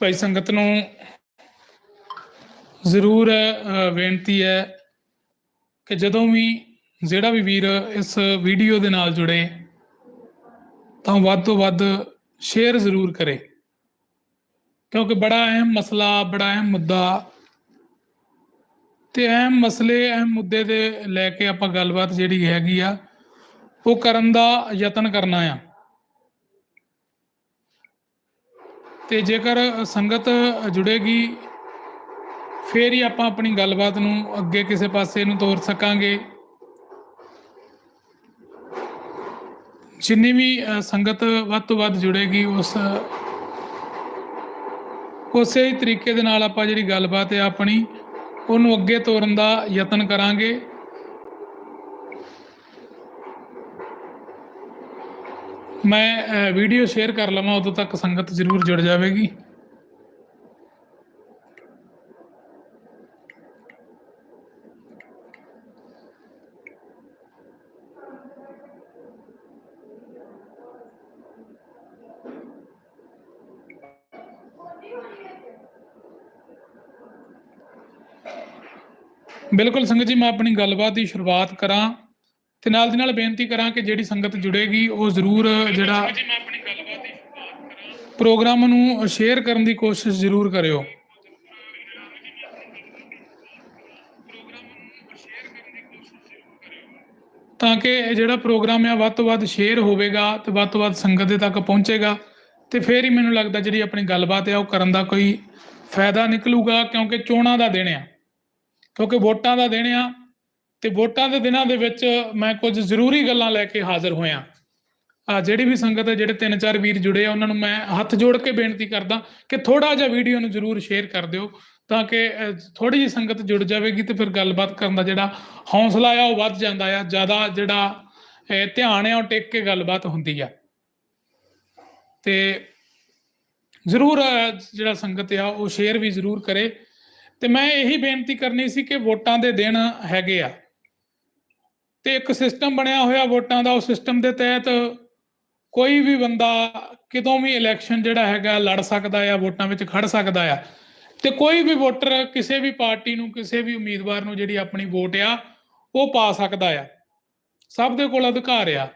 ਭਾਈ ਸੰਗਤ ਨੂੰ ਜ਼ਰੂਰ ਬੇਨਤੀ ਹੈ ਕਿ ਜਦੋਂ ਵੀ ਜਿਹੜਾ ਵੀ ਵੀਰ ਇਸ ਵੀਡੀਓ ਦੇ ਨਾਲ ਜੁੜੇ, ਤਾਂ ਵੱਧ ਤੋਂ ਵੱਧ ਸ਼ੇਅਰ ਜ਼ਰੂਰ ਕਰੇ। ਕਿਉਂਕਿ ਬੜਾ ਅਹਿਮ ਮਸਲਾ, ਬੜਾ ਅਹਿਮ ਮੁੱਦਾ ਤੇ ਅਹਿਮ ਮਸਲੇ, ਅਹਿਮ ਮੁੱਦੇ ਦੇ ਲੈ ਕੇ ਆਪਾਂ ਗੱਲਬਾਤ ਜਿਹੜੀ ਹੈਗੀ ਆ, ਉਹ ਕਰਨ ਦਾ ਯਤਨ ਕਰਨਾ ਆ। ਤੇ ਜੇਕਰ ਸੰਗਤ ਜੁੜੇਗੀ, ਫੇਰ ਹੀ ਆਪਾਂ ਆਪਣੀ ਗੱਲਬਾਤ ਨੂੰ ਅੱਗੇ ਕਿਸੇ ਪਾਸੇ ਨੂੰ ਤੋਰ ਸਕਾਂਗੇ। ਜਿੰਨੀ ਵੀ ਸੰਗਤ ਵੱਧ ਤੋਂ ਵੱਧ ਜੁੜੇਗੀ, ਉਸ, ਉਸੇ ਹੀ ਤਰੀਕੇ ਦੇ ਨਾਲ ਆਪਾਂ ਜਿਹੜੀ ਗੱਲਬਾਤ ਹੈ ਆਪਣੀ, ਉਹਨੂੰ ਅੱਗੇ ਤੋਰਨ ਦਾ ਯਤਨ ਕਰਾਂਗੇ। ਮੈਂ ਵੀਡੀਓ ਸ਼ੇਅਰ ਕਰ ਲਵਾਂ, ਉਦੋਂ ਤੱਕ ਸੰਗਤ ਜ਼ਰੂਰ ਜੁੜ ਜਾਵੇਗੀ। ਬਿਲਕੁਲ ਸੰਗਤ ਜੀ, ਮੈਂ ਆਪਣੀ ਗੱਲਬਾਤ ਦੀ ਸ਼ੁਰੂਆਤ ਕਰਾਂ। ਤੇ ਨਾਲ ਦੀ ਨਾਲ ਬੇਨਤੀ ਕਰਾਂ ਕਿ ਜਿਹੜੀ ਸੰਗਤ ਜੁੜੇਗੀ ਉਹ ਜ਼ਰੂਰ ਜਿਹੜਾ ਪ੍ਰੋਗਰਾਮ ਨੂੰ ਸ਼ੇਅਰ ਕਰਨ ਦੀ ਕੋਸ਼ਿਸ਼ ਜ਼ਰੂਰ ਕਰਿਓ। ਤਾਂ ਕਿ ਜਿਹੜਾ ਪ੍ਰੋਗਰਾਮ ਹੈ ਵੱਧ ਤੋਂ ਵੱਧ ਸ਼ੇਅਰ ਹੋਵੇਗਾ ਤੇ ਵੱਧ ਤੋਂ ਵੱਧ ਸੰਗਤ ਦੇ ਤੱਕ ਪਹੁੰਚੇਗਾ। ਤੇ ਫਿਰ ਹੀ ਮੈਨੂੰ ਲੱਗਦਾ ਜਿਹੜੀ ਆਪਣੀ ਗੱਲਬਾਤ ਹੈ ਉਹ ਕਰਨ ਦਾ ਕੋਈ ਫਾਇਦਾ ਨਿਕਲੂਗਾ ਕਿਉਂਕਿ ਚੋਣਾਂ ਦਾ ਦਿਨ ਆ। ਕਿਉਂਕਿ ਵੋਟਾਂ ਦਾ ਦਿਨ ਆ ਤੇ ਵੋਟਾਂ ਦੇ ਦਿਨਾਂ ਦੇ ਵਿੱਚ ਮੈਂ ਕੁਝ ਜ਼ਰੂਰੀ ਗੱਲਾਂ ਲੈ ਕੇ ਹਾਜ਼ਰ ਹੋਇਆ। ਆ ਜਿਹੜੀ ਵੀ ਸੰਗਤ ਹੈ, ਜਿਹੜੇ ਤਿੰਨ ਚਾਰ ਵੀਰ ਜੁੜੇ ਆ, ਉਹਨਾਂ ਨੂੰ ਮੈਂ ਹੱਥ ਜੋੜ ਕੇ ਬੇਨਤੀ ਕਰਦਾ ਕਿ ਥੋੜਾ ਜਿਹਾ ਵੀਡੀਓ ਨੂੰ ਜ਼ਰੂਰ ਸ਼ੇਅਰ ਕਰ ਦਿਓ ਤਾਂ ਕਿ ਥੋੜੀ ਜਿਹੀ ਸੰਗਤ ਜੁੜ ਜਾਵੇਗੀ ਤੇ ਫਿਰ ਗੱਲਬਾਤ ਕਰਨ ਦਾ ਜਿਹੜਾ ਹੌਸਲਾ ਆ, ਉਹ ਵੱਧ ਜਾਂਦਾ ਆ, ਜ਼ਿਆਦਾ ਜਿਹੜਾ ਧਿਆਨ ਆ, ਉਹ ਟਿਕ ਕੇ ਗੱਲਬਾਤ ਹੁੰਦੀ ਆ। ਤੇ ਜ਼ਰੂਰ ਜਿਹੜਾ ਸੰਗਤ ਆ, ਉਹ ਸ਼ੇਅਰ ਵੀ ਜ਼ਰੂਰ ਕਰੇ। ਤੇ ਮੈਂ ਇਹੀ ਬੇਨਤੀ ਕਰਨੀ ਸੀ ਕਿ ਵੋਟਾਂ ਦੇ ਦਿਨ ਹੈਗੇ ਆ। ਤੇ ਇੱਕ ਸਿਸਟਮ ਬਣਿਆ ਹੋਇਆ ਵੋਟਾਂ ਦਾ, ਉਹ ਸਿਸਟਮ ਦੇ ਤਹਿਤ ਕੋਈ ਵੀ ਬੰਦਾ ਕਿਦੋਂ ਵੀ ਇਲੈਕਸ਼ਨ ਜਿਹੜਾ ਹੈਗਾ ਲੜ ਸਕਦਾ ਆ, ਵੋਟਾਂ ਵਿੱਚ ਖੜ ਸਕਦਾ ਆ, ਤੇ ਕੋਈ ਵੀ ਵੋਟਰ ਕਿਸੇ ਵੀ ਪਾਰਟੀ ਨੂੰ, ਕਿਸੇ ਵੀ ਉਮੀਦਵਾਰ ਨੂੰ ਜਿਹੜੀ ਆਪਣੀ ਵੋਟ ਆ, ਉਹ ਪਾ ਸਕਦਾ ਆ। ਸਭ ਦੇ ਕੋਲ ਅਧਿਕਾਰ ਆ।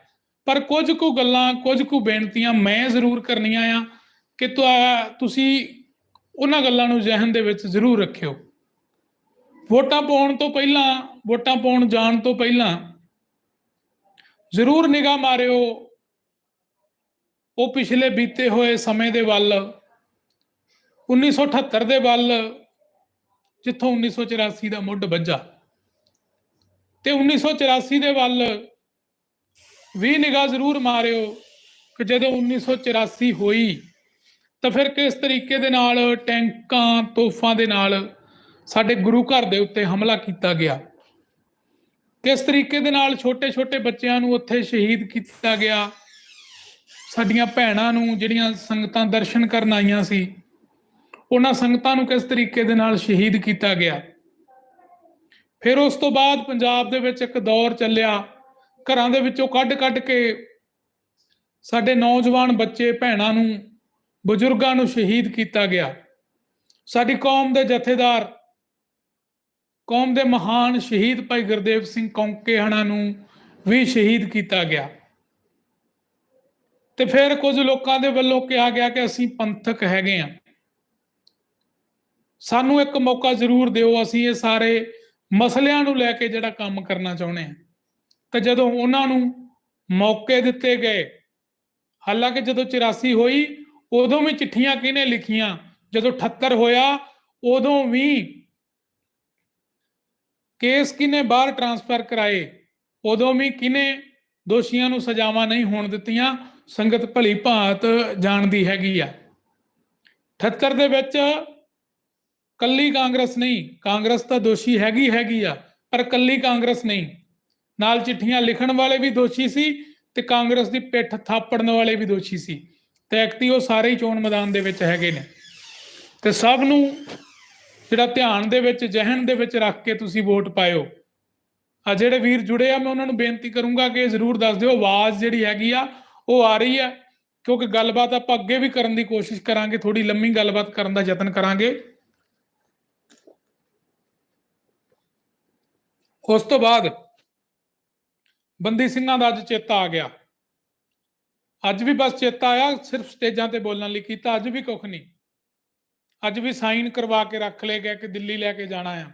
ਪਰ ਕੁਝ ਕੁ ਗੱਲਾਂ, ਕੁਝ ਕੁ ਬੇਨਤੀਆਂ ਮੈਂ ਜ਼ਰੂਰ ਕਰਨੀਆਂ ਆ ਕਿ ਤੁਹਾ- ਤੁਸੀਂ ਉਹਨਾਂ ਗੱਲਾਂ ਨੂੰ ਜ਼ਿਹਨ ਦੇ ਵਿੱਚ ਜ਼ਰੂਰ ਰੱਖਿਓ। ਵੋਟਾਂ ਪਾਉਣ ਤੋਂ ਪਹਿਲਾਂ, ਵੋਟਾਂ ਪਾਉਣ ਜਾਣ ਤੋਂ ਪਹਿਲਾਂ ਜ਼ਰੂਰ ਨਿਗਾਹ ਮਾਰਿਓ। ਉਹ ਪਿਛਲੇ ਬੀਤੇ ਹੋਏ ਸਮੇਂ ਦੇ ਵੱਲ 1978 ਦੇ ਵੱਲ, ਜਿੱਥੋਂ 1984 ਦਾ ਮੁੱਢ ਵੱਜਾ। ਤੇ 1984 ਦੇ ਵੱਲ ਵੀ ਨਿਗਾਹ ਜ਼ਰੂਰ ਮਾਰਿਓ ਕਿ ਜਦੋਂ 1984 ਹੋਈ, ਤਾਂ ਫਿਰ ਕਿਸ ਤਰੀਕੇ ਦੇ ਨਾਲ, ਟੈਂਕਾਂ ਤੋਫਾਂ ਦੇ ਨਾਲ ਸਾਡੇ ਗੁਰੂ ਘਰ ਦੇ ਉੱਤੇ ਹਮਲਾ ਕੀਤਾ ਗਿਆ। ਕਿਸ ਤਰੀਕੇ ਦੇ ਨਾਲ ਛੋਟੇ-ਛੋਟੇ ਬੱਚਿਆਂ ਨੂੰ ਉੱਥੇ ਸ਼ਹੀਦ ਕੀਤਾ ਗਿਆ? ਸਾਡੀਆਂ ਭੈਣਾਂ ਨੂੰ ਜਿਹੜੀਆਂ ਸੰਗਤਾਂ ਦਰਸ਼ਨ ਕਰਨ ਆਈਆਂ ਸੀ, ਉਹਨਾਂ ਸੰਗਤਾਂ ਨੂੰ ਕਿਸ ਤਰੀਕੇ ਦੇ ਨਾਲ ਸ਼ਹੀਦ ਕੀਤਾ ਗਿਆ? ਫਿਰ ਉਸ ਤੋਂ ਬਾਅਦ ਪੰਜਾਬ ਦੇ ਵਿੱਚ ਇੱਕ ਦੌਰ ਚੱਲਿਆ। ਘਰਾਂ ਦੇ ਵਿੱਚੋਂ ਕੱਢ-ਕੱਢ ਕੇ ਸਾਡੇ ਨੌਜਵਾਨ ਬੱਚੇ, ਭੈਣਾਂ ਨੂੰ, ਬਜ਼ੁਰਗਾਂ ਨੂੰ ਸ਼ਹੀਦ ਕੀਤਾ ਗਿਆ। ਸਾਡੀ ਕੌਮ ਦੇ ਜਥੇਦਾਰ ਕੌਮ ਦੇ ਮਹਾਨ ਸ਼ਹੀਦ ਭਾਈ ਗੁਰਦੇਵ ਸਿੰਘ ਕੌਂਕੇ ਹਣਾ ਨੂੰ ਵੀ ਸ਼ਹੀਦ ਕੀਤਾ ਗਿਆ। ਤੇ ਫਿਰ ਕੁਝ ਲੋਕਾਂ ਦੇ ਵੱਲੋਂ ਕਿਹਾ ਗਿਆ ਕਿ ਅਸੀਂ ਪੰਥਕ ਹੈਗੇ ਆ ਸਾਨੂੰ ਇੱਕ ਮੌਕਾ ਜ਼ਰੂਰ ਦਿਓ, ਅਸੀਂ ਇਹ ਸਾਰੇ ਮਸਲਿਆਂ ਨੂੰ ਲੈ ਕੇ ਜਿਹੜਾ ਕੰਮ ਕਰਨਾ ਚਾਹੁੰਦੇ ਆ ਤੇ ਜਦੋਂ ਉਹਨਾਂ ਨੂੰ ਮੌਕੇ ਦਿੱਤੇ ਗਏ, ਹਾਲਾਂਕਿ ਜਦੋਂ 84 ਹੋਈ, ਉਦੋਂ ਵੀ ਚਿੱਠੀਆਂ ਕਿਹਨੇ ਲਿਖੀਆਂ? ਜਦੋਂ 78 ਹੋਇਆ, ਉਦੋਂ ਵੀ ਕੇਸ ਕਿਨੇ ਬਾਹਰ ਟਰਾਂਸਫਰ ਕਰਾਏ? ਉਦੋਂ ਵੀ ਕਿਨੇ ਦੋਸ਼ੀਆਂ ਨੂੰ ਸਜ਼ਾਵਾਂ ਨਹੀਂ ਹੋਣ ਦਿੱਤੀਆਂ? ਸੰਗਤ ਭਲੀ ਭਾਂਤ ਜਾਣਦੀ ਹੈਗੀ ਆ। 78 ਦੇ ਵਿੱਚ ਕੱਲੀ ਕਾਂਗਰਸ ਨਹੀਂ, ਕਾਂਗਰਸ ਤਾਂ ਦੋਸ਼ੀ ਹੈਗੀ ਹੈਗੀ ਆ, ਪਰ ਕੱਲੀ ਕਾਂਗਰਸ ਨਹੀਂ। ਨਾਲ ਚਿੱਠੀਆਂ ਲਿਖਣ ਵਾਲੇ ਵੀ ਦੋਸ਼ੀ ਸੀ ਤੇ ਕਾਂਗਰਸ ਦੀ ਪਿੱਠ ਥਾਪੜਨ ਵਾਲੇ ਵੀ ਦੋਸ਼ੀ ਸੀ। ਤੇ ਐਕਟੀ ਉਹ ਸਾਰੇ ਹੀ ਚੋਣ ਮੈਦਾਨ ਦੇ ਵਿੱਚ ਹੈਗੇ ਨੇ। ਤੇ ਸਭ ਨੂੰ ਜਿਹੜਾ ਧਿਆਨ ਦੇ ਵਿੱਚ, ਜਹਨ ਦੇ ਵਿੱਚ ਰੱਖ ਕੇ ਤੁਸੀਂ ਵੋਟ ਪਾਇਓ। ਆ ਜਿਹੜੇ ਵੀਰ ਜੁੜੇ ਆ, ਮੈਂ ਉਹਨਾਂ ਨੂੰ ਬੇਨਤੀ ਕਰੂੰਗਾ ਕਿ ਜ਼ਰੂਰ ਦੱਸ ਦਿਓ, ਆਵਾਜ਼ ਜਿਹੜੀ ਹੈਗੀ ਆ, ਉਹ ਆ ਰਹੀ ਆ। ਕਿਉਂਕਿ ਗੱਲਬਾਤ ਆਪਾਂ ਅੱਗੇ ਵੀ ਕਰਨ ਦੀ ਕੋਸ਼ਿਸ਼ ਕਰਾਂਗੇ ਥੋੜੀ ਲੰਮੀ ਗੱਲਬਾਤ ਕਰਨ ਦਾ ਯਤਨ ਕਰਾਂਗੇ। ਉਸ ਤੋਂ ਬਾਅਦ ਬੰਦੀ ਸਿੰਘਾਂ ਦਾ ਅੱਜ ਚੇਤਾ ਆ ਗਿਆ। ਅੱਜ ਵੀ ਬਸ ਚੇਤਾ ਆਇਆ, ਸਿਰਫ ਸਟੇਜਾਂ ਤੇ ਬੋਲਣ ਲਈ ਕੀਤਾ, ਅੱਜ ਵੀ ਕੁਝ ਨਹੀਂ। ਅੱਜ ਵੀ ਸਾਈਨ ਕਰਵਾ ਕੇ ਰੱਖ ਲਏ ਗਏ ਕਿ ਦਿੱਲੀ ਲੈ ਕੇ ਜਾਣਾ ਆ।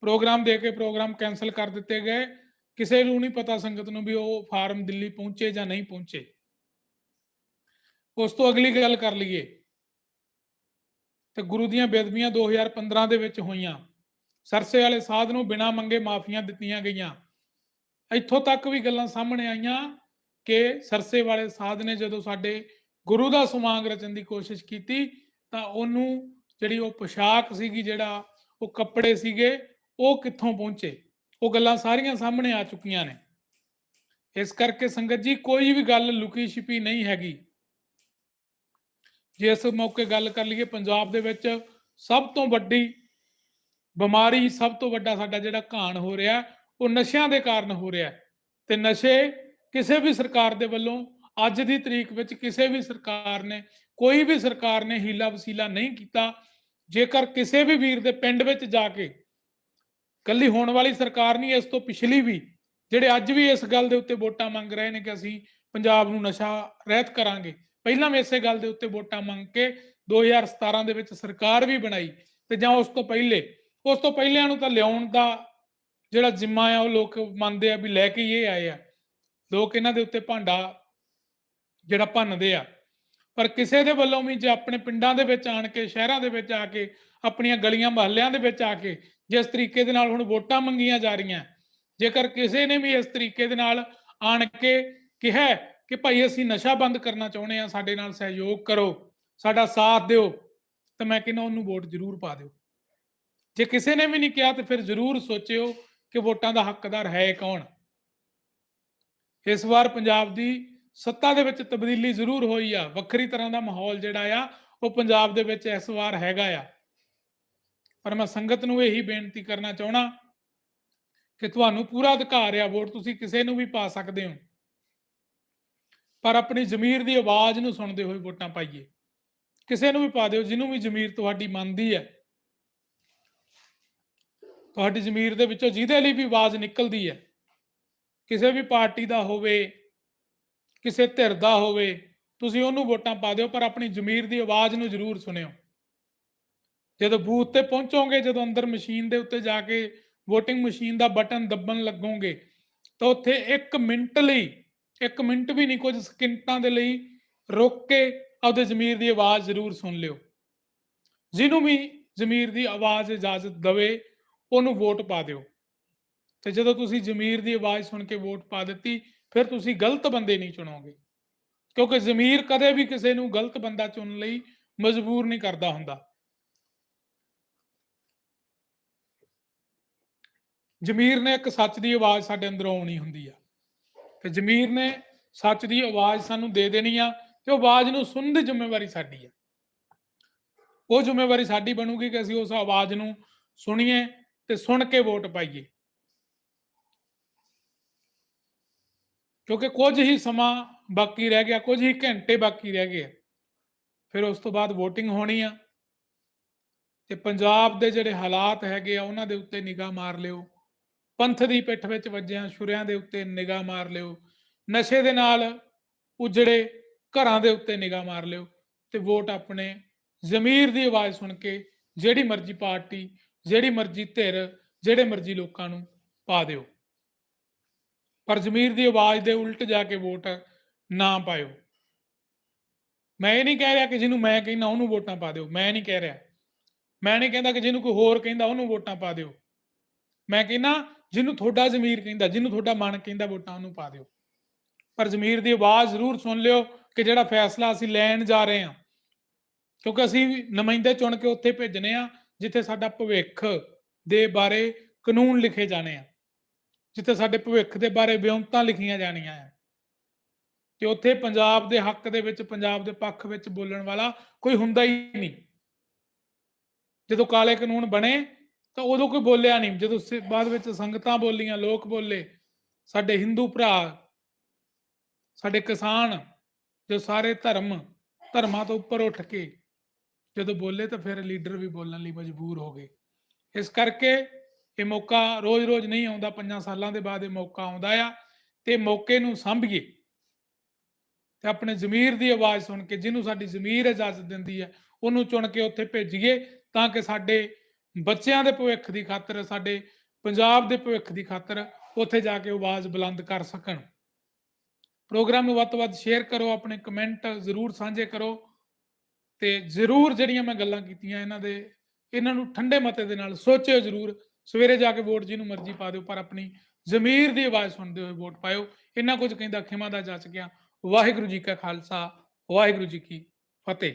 ਪ੍ਰੋਗਰਾਮ ਦੇ ਕੇ ਪ੍ਰੋਗਰਾਮ ਕੈਨਸਲ ਕਰ ਦਿੱਤੇ ਗਏ। ਕਿਸੇ ਨੂੰ ਨਹੀਂ ਪਤਾ ਸੰਗਤ ਨੂੰ ਵੀ ਉਹ ਫਾਰਮ ਦਿੱਲੀ ਪਹੁੰਚੇ ਜਾਂ ਨਹੀਂ ਪਹੁੰਚੇ। ਉਸ ਤੋਂ ਅਗਲੀ ਗੱਲ ਕਰ ਲਈਏ। ਤੇ ਗੁਰੂ ਦੀਆਂ ਬੇਦਬੀਆਂ 2015 ਦੇ ਵਿੱਚ ਹੋਈਆਂ। ਸਰਸੇ ਵਾਲੇ ਸਾਧ ਨੂੰ ਬਿਨਾਂ ਮੰਗੇ ਮਾਫੀਆਂ ਦਿੱਤੀਆਂ ਗਈਆਂ। ਇੱਥੋਂ ਤੱਕ ਵੀ ਗੱਲਾਂ ਸਾਹਮਣੇ ਆਈਆਂ ਕਿ ਸਰਸੇ ਵਾਲੇ ਸਾਧ ਨੇ ਜਦੋਂ ਸਾਡੇ ਗੁਰੂ ਦਾ ਸਮਾਂਗ ਰਚਣ ਦੀ ਕੋਸ਼ਿਸ਼ ਕੀਤੀ ਤਾਂ ਉਹਨੂੰ ਜਿਹੜੀ ਉਹ ਪੋਸ਼ਾਕ ਸੀਗੀ ਜਿਹੜਾ ਉਹ ਕੱਪੜੇ ਸੀਗੇ, ਉਹ ਕਿੱਥੋਂ ਪਹੁੰਚੇ? ਉਹ ਗੱਲਾਂ ਸਾਰੀਆਂ ਸਾਹਮਣੇ ਆ ਚੁੱਕੀਆਂ ਨੇ। ਇਸ ਕਰਕੇ ਸੰਗਤ ਜੀ, ਕੋਈ ਵੀ ਗੱਲ ਲੁਕੀ ਛਿਪੀ ਨਹੀਂ ਹੈਗੀ। ਜੇ ਇਸ ਮੌਕੇ ਗੱਲ ਕਰ ਲਈਏ ਪੰਜਾਬ ਦੇ ਵਿੱਚ, ਸਭ ਤੋਂ ਵੱਡੀ ਬਿਮਾਰੀ, ਸਭ ਤੋਂ ਵੱਡਾ ਸਾਡਾ ਜਿਹੜਾ ਘਾਣ ਹੋ ਰਿਹਾ, ਉਹ ਨਸ਼ਿਆਂ ਦੇ ਕਾਰਨ ਹੋ ਰਿਹਾ ਤੇ ਨਸ਼ੇ ਕਿਸੇ ਵੀ ਸਰਕਾਰ ਦੇ ਵੱਲੋਂ ਅੱਜ ਦੀ ਤਰੀਕ ਵਿੱਚ ਕਿਸੇ ਵੀ ਸਰਕਾਰ ਨੇ ਕੋਈ ਵੀ ਸਰਕਾਰ ਨੇ ਹੀਲਾ ਵਸੀਲਾ ਨਹੀਂ ਕੀਤਾ, ਜੇਕਰ ਕਿਸੇ ਵੀ ਵੀਰ ਦੇ ਪਿੰਡ ਵਿੱਚ ਜਾ ਕੇ ਕੱਲੀ ਹੋਣ ਵਾਲੀ ਸਰਕਾਰ ਨਹੀਂ, ਇਸ ਤੋਂ ਪਿਛਲੀ ਵੀ, ਜਿਹੜੇ ਅੱਜ ਵੀ ਇਸ ਗੱਲ ਦੇ ਉੱਤੇ ਵੋਟਾਂ ਮੰਗ ਰਹੇ ਨੇ ਕਿ ਅਸੀਂ ਪੰਜਾਬ ਨੂੰ ਨਸ਼ਾ ਰਹਿਤ ਕਰਾਂਗੇ, ਪਹਿਲਾਂ ਵੀ ਇਸੇ ਗੱਲ ਦੇ ਉੱਤੇ ਵੋਟਾਂ ਮੰਗ ਕੇ 2017 ਦੇ ਵਿੱਚ ਸਰਕਾਰ ਵੀ ਬਣਾਈ ਤੇ ਜਾਂ ਉਸ ਤੋਂ ਪਹਿਲੇ, ਉਸ ਤੋਂ ਪਹਿਲਿਆਂ ਨੂੰ ਤਾਂ ਲਿਆਉਣ ਦਾ ਜਿਹੜਾ ਜ਼ਿੰਮਾ ਆ, ਉਹ ਲੋਕ ਮੰਨਦੇ ਆ ਵੀ ਲੈ ਕੇ ਇਹ ਆਏ ਆ। ਲੋਕ ਇਹਨਾਂ ਦੇ ਉੱਤੇ ਭਾਂਡਾ ਜਿਹੜਾ ਭੰਨਦੇ ਆ। ਪਰ ਕਿਸੇ ਦੇ ਵੱਲੋਂ ਵੀ ਜੇ ਆਪਣੇ ਪਿੰਡਾਂ ਦੇ ਵਿੱਚ ਆਣ ਕੇ, ਸ਼ਹਿਰਾਂ ਦੇ ਵਿੱਚ ਆ ਕੇ, ਆਪਣੀਆਂ ਗਲੀਆਂ ਮਹੱਲਿਆਂ ਦੇ ਵਿੱਚ ਆ ਕੇ ਜਿਸ ਤਰੀਕੇ ਦੇ ਨਾਲ ਹੁਣ ਵੋਟਾਂ ਮੰਗੀਆਂ ਜਾ ਰਹੀਆਂ, ਜੇਕਰ ਕਿਸੇ ਨੇ ਵੀ ਇਸ ਤਰੀਕੇ ਦੇ ਨਾਲ ਆਣ ਕੇ ਕਿਹਾ ਕਿ ਭਾਈ ਅਸੀਂ ਨਸ਼ਾ ਬੰਦ ਕਰਨਾ ਚਾਹੁੰਦੇ ਆ ਸਾਡੇ ਨਾਲ ਸਹਿਯੋਗ ਕਰੋ, ਸਾਡਾ ਸਾਥ ਦਿਓ, ਤਾਂ ਮੈਂ ਕਹਿੰਦਾ ਉਹਨੂੰ ਵੋਟ ਜ਼ਰੂਰ ਪਾ ਦਿਓ। ਜੇ ਕਿਸੇ ਨੇ ਵੀ ਨਹੀਂ ਕਿਹਾ ਤਾਂ ਫਿਰ ਜ਼ਰੂਰ ਸੋਚਿਓ ਕਿ ਵੋਟਾਂ ਦਾ ਹੱਕਦਾਰ ਹੈ ਕੌਣ? ਇਸ ਵਾਰ ਪੰਜਾਬ ਦੀ ਸੱਤਾ ਦੇ ਵਿੱਚ ਤਬਦੀਲੀ ਜ਼ਰੂਰ ਹੋਈ ਆ। ਵੱਖਰੀ ਤਰ੍ਹਾਂ ਦਾ ਮਾਹੌਲ ਜਿਹੜਾ ਆ, ਉਹ ਪੰਜਾਬ ਦੇ ਵਿੱਚ ਇਸ ਵਾਰ ਹੈਗਾ ਆ। ਪਰ ਮੈਂ ਸੰਗਤ ਨੂੰ ਇਹੀ ਬੇਨਤੀ ਕਰਨਾ ਚਾਹਣਾ ਕਿ ਤੁਹਾਨੂੰ ਪੂਰਾ ਅਧਿਕਾਰ ਆ, ਵੋਟ ਤੁਸੀਂ ਕਿਸੇ ਨੂੰ ਵੀ ਪਾ ਸਕਦੇ ਹੋ। ਪਰ ਆਪਣੀ ਜ਼ਮੀਰ ਦੀ ਆਵਾਜ਼ ਨੂੰ ਸੁਣਦੇ ਹੋਏ ਵੋਟਾਂ ਪਾਈਏ। ਕਿਸੇ ਨੂੰ ਵੀ ਪਾ ਦਿਓ, ਜਿਹਨੂੰ ਵੀ ਜ਼ਮੀਰ ਤੁਹਾਡੀ ਮੰਨਦੀ ਹੈ। ਤੁਹਾਡੀ ਜ਼ਮੀਰ ਦੇ ਵਿੱਚੋਂ ਜਿਹਦੇ ਲਈ ਵੀ ਆਵਾਜ਼ ਨਿਕਲਦੀ ਹੈ, ਕਿਸੇ ਵੀ ਪਾਰਟੀ ਦਾ ਹੋਵੇ ਕਿਸੇ ਧਿਰ ਦਾ ਹੋਵੇ, ਤੁਸੀਂ ਉਹਨੂੰ ਵੋਟਾਂ ਪਾ ਦਿਓ, ਪਰ ਆਪਣੀ ਜ਼ਮੀਰ ਦੀ ਆਵਾਜ਼ ਨੂੰ ਜ਼ਰੂਰ ਸੁਣਿਓ। ਜਦੋਂ ਬੂਥ ਤੇ ਪਹੁੰਚੋਗੇ, ਜਦੋਂ ਅੰਦਰ ਮਸ਼ੀਨ ਦੇ ਉੱਤੇ ਜਾ ਕੇ VOTING ਮਸ਼ੀਨ ਦਾ ਬਟਨ ਦੱਬਣ ਲੱਗੋਗੇ, ਤਾਂ ਉੱਥੇ 1 ਮਿੰਟ ਲਈ 1 ਮਿੰਟ ਵੀ ਨਹੀਂ, ਕੁਝ ਸਕਿੰਟਾਂ ਦੇ ਲਈ ਰੁਕ ਕੇ ਆਪਦੇ ਜ਼ਮੀਰ ਦੀ ਆਵਾਜ਼ ਜ਼ਰੂਰ ਸੁਣ ਲਿਓ। ਜਿਹਨੂੰ ਵੀ ਜ਼ਮੀਰ ਦੀ ਆਵਾਜ਼ ਇਜਾਜ਼ਤ ਦਵੇ, ਉਹਨੂੰ ਵੋਟ ਪਾ ਦਿਓ। ਤੇ ਜਦੋਂ ਤੁਸੀਂ ਜ਼ਮੀਰ ਦੀ ਆਵਾਜ਼ ਸੁਣ ਕੇ ਵੋਟ ਪਾ ਦਿੱਤੀ ਫਿਰ ਤੁਸੀਂ ਗਲਤ ਬੰਦੇ ਨਹੀਂ ਚੁਣੋਗੇ। ਕਿਉਂਕਿ ਜ਼ਮੀਰ ਕਦੇ ਵੀ ਕਿਸੇ ਨੂੰ ਗਲਤ ਬੰਦਾ ਚੁਣਨ ਲਈ ਮਜਬੂਰ ਨਹੀਂ ਕਰਦਾ ਹੁੰਦਾ। ਜ਼ਮੀਰ ਨੇ ਇੱਕ ਸੱਚ ਦੀ ਆਵਾਜ਼ ਸਾਡੇ ਅੰਦਰੋਂ ਆਉਣੀ ਹੁੰਦੀ ਆ। ਤੇ ਜ਼ਮੀਰ ਨੇ ਸੱਚ ਦੀ ਆਵਾਜ਼ ਸਾਨੂੰ ਦੇ ਦੇਣੀ ਆ ਤੇ ਉਹ ਆਵਾਜ਼ ਨੂੰ ਸੁਣਨ ਦੀ ਜ਼ਿੰਮੇਵਾਰੀ ਸਾਡੀ ਆ। ਉਹ ਜ਼ਿੰਮੇਵਾਰੀ ਸਾਡੀ ਬਣੂਗੀ ਕਿ ਅਸੀਂ ਉਸ ਆਵਾਜ਼ ਨੂੰ ਸੁਣੀਏ ਤੇ ਸੁਣ ਕੇ ਵੋਟ ਪਾਈਏ। ਕਿਉਂਕਿ ਕੁਝ ਹੀ ਸਮਾਂ ਬਾਕੀ ਰਹਿ ਗਿਆ, ਕੁਝ ਹੀ ਘੰਟੇ ਬਾਕੀ ਰਹਿ ਗਏ। ਫਿਰ ਉਸ ਤੋਂ ਬਾਅਦ VOTING ਹੋਣੀ ਆ। ਤੇ ਪੰਜਾਬ ਦੇ ਜਿਹੜੇ ਹਾਲਾਤ ਹੈਗੇ ਆ, ਉਹਨਾਂ ਦੇ ਉੱਤੇ ਨਿਗਾਹ ਮਾਰ ਲਿਓ। ਪੰਥ ਦੀ ਪਿੱਠ ਵਿੱਚ ਵੱਜਿਆਂ ਸ਼ੁਰਿਆਂ ਦੇ ਉੱਤੇ ਨਿਗਾਹ ਮਾਰ ਲਿਓ। ਨਸ਼ੇ ਦੇ ਨਾਲ ਉਜੜੇ ਘਰਾਂ ਦੇ ਉੱਤੇ ਨਿਗਾਹ ਮਾਰ ਲਿਓ ਤੇ ਵੋਟ ਆਪਣੇ ਜ਼ਮੀਰ ਦੀ ਆਵਾਜ਼ ਸੁਣ ਕੇ ਜਿਹੜੀ ਮਰਜ਼ੀ ਪਾਰਟੀ, ਜਿਹੜੀ ਮਰਜ਼ੀ ਧਿਰ, ਜਿਹੜੇ ਮਰਜ਼ੀ ਲੋਕਾਂ ਨੂੰ ਪਾ ਦਿਓ। ਪਰ ਜ਼ਮੀਰ ਦੀ ਆਵਾਜ਼ ਦੇ ਉਲਟ ਜਾ ਕੇ ਵੋਟ ਨਾ ਪਾਇਓ। ਮੈਂ ਇਹ ਨਹੀਂ ਕਹਿ ਰਿਹਾ ਕਿ ਜਿਹਨੂੰ ਮੈਂ ਕਹਿੰਦਾ ਉਹਨੂੰ ਵੋਟਾਂ ਪਾ ਦਿਓ। ਮੈਂ ਨਹੀਂ ਕਹਿ ਰਿਹਾ। ਮੈਂ ਨਹੀਂ ਕਹਿੰਦਾ ਕਿ ਜਿਹਨੂੰ ਕੋਈ ਹੋਰ ਕਹਿੰਦਾ ਉਹਨੂੰ ਵੋਟਾਂ ਪਾ ਦਿਓ। ਮੈਂ ਕਹਿੰਦਾ ਜਿਹਨੂੰ ਤੁਹਾਡਾ ਜ਼ਮੀਰ ਕਹਿੰਦਾ, ਜਿਹਨੂੰ ਤੁਹਾਡਾ ਮਨ ਕਹਿੰਦਾ ਵੋਟਾਂ ਉਹਨੂੰ ਪਾ ਦਿਓ। ਪਰ ਜ਼ਮੀਰ ਦੀ ਆਵਾਜ਼ ਜ਼ਰੂਰ ਸੁਣ ਲਿਓ ਕਿ ਜਿਹੜਾ ਫੈਸਲਾ ਅਸੀਂ ਲੈਣ ਜਾ ਰਹੇ ਹਾਂ। ਕਿਉਂਕਿ ਅਸੀਂ ਨੁਮਾਇੰਦੇ ਚੁਣ ਕੇ ਉੱਥੇ ਭੇਜਨੇ ਆ ਜਿੱਥੇ ਸਾਡਾ ਭਵਿੱਖ ਦੇ ਬਾਰੇ ਕਾਨੂੰਨ ਲਿਖੇ ਜਾਣੇ ਆ। ਜਿੱਥੇ ਸਾਡੇ ਭਵਿੱਖ ਦੇ ਬਾਰੇ ਵਿਉਂਤਾਂ ਲਿਖੀਆਂ ਜਾਣੀਆਂ ਆ। ਤੇ ਉੱਥੇ ਪੰਜਾਬ ਦੇ ਹੱਕ ਦੇ ਵਿੱਚ, ਪੰਜਾਬ ਦੇ ਪੱਖ ਵਿੱਚ ਬੋਲਣ ਵਾਲਾ ਕੋਈ ਹੁੰਦਾ ਹੀ ਨਹੀਂ। ਜਦੋਂ ਕਾਲੇ ਕਾਨੂੰਨ ਬਣੇ, ਤਾਂ ਉਦੋਂ ਕੋਈ ਬੋਲਿਆ ਨਹੀਂ। ਜਦੋਂ ਬਾਅਦ ਵਿੱਚ ਸੰਗਤਾਂ ਬੋਲੀਆਂ, ਲੋਕ ਬੋਲੇ, ਸਾਡੇ ਹਿੰਦੂ ਭਰਾ, ਸਾਡੇ ਕਿਸਾਨ, ਜੋ ਸਾਰੇ ਧਰਮ, ਧਰਮਾਂ ਤੋਂ ਉੱਪਰ ਉੱਠ ਕੇ ਜਦੋਂ ਬੋਲੇ, ਤਾਂ ਫਿਰ ਲੀਡਰ ਵੀ ਬੋਲਣ ਲਈ ਮਜਬੂਰ ਹੋ ਗਏ। ਇਸ ਕਰਕੇ ਇਹ ਮੌਕਾ ਰੋਜ਼-ਰੋਜ਼ ਨਹੀਂ ਆਉਂਦਾ, ਪੰਜਾਂ ਸਾਲਾਂ ਦੇ ਬਾਅਦ ਇਹ ਮੌਕਾ ਆਉਂਦਾ ਆ, ਤੇ ਮੌਕੇ ਨੂੰ ਸੰਭੀਏ। ਤੇ ਆਪਣੇ ਜ਼ਮੀਰ ਦੀ ਆਵਾਜ਼ ਸੁਣ ਕੇ, ਜਿਹਨੂੰ ਸਾਡੀ ਜ਼ਮੀਰ ਇਜਾਜ਼ਤ ਦਿੰਦੀ ਹੈ ਉਹਨੂੰ ਚੁਣ ਕੇ ਉੱਥੇ ਭੇਜੀਏ, ਤਾਂ ਕਿ ਸਾਡੇ ਬੱਚਿਆਂ ਦੇ ਭਵਿੱਖ ਦੀ ਖਾਤਰ, ਸਾਡੇ ਪੰਜਾਬ ਦੇ ਭਵਿੱਖ ਦੀ ਖਾਤਰ ਉੱਥੇ ਜਾ ਕੇ ਆਵਾਜ਼ ਬੁਲੰਦ ਕਰ ਸਕਣ। ਪ੍ਰੋਗਰਾਮ ਨੂੰ ਵੱਧ ਤੋਂ ਵੱਧ ਸ਼ੇਅਰ ਕਰੋ, ਆਪਣੇ ਕਮੈਂਟ ਜ਼ਰੂਰ ਸਾਂਝੇ ਕਰੋ, ਤੇ ਜ਼ਰੂਰ ਜਿਹੜੀਆਂ ਮੈਂ ਗੱਲਾਂ ਕੀਤੀਆਂ, ਇਹਨਾਂ ਦੇ, ਇਹਨਾਂ ਨੂੰ ਠੰਡੇ ਮਤੇ ਦੇ ਨਾਲ ਸੋਚਿਓ ਜ਼ਰੂਰ। ਸਵੇਰੇ ਜਾ ਕੇ ਵੋਟ ਜਿਹਨੂੰ ਮਰਜ਼ੀ ਪਾ ਦਿਓ, ਪਰ ਆਪਣੀ ਜ਼ਮੀਰ ਦੀ ਆਵਾਜ਼ ਸੁਣਦੇ ਹੋਏ ਵੋਟ ਪਾਇਓ। ਇੰਨਾ ਕੁਝ ਕਹਿੰਦਾ ਖਿਮਾ ਦਾ ਜੱਜ ਗਿਆ ਵਾਹਿਗੁਰੂ ਜੀ ਕਾ ਖਾਲਸਾ, ਵਾਹਿਗੁਰੂ ਜੀ ਕੀ ਫਤਿਹ।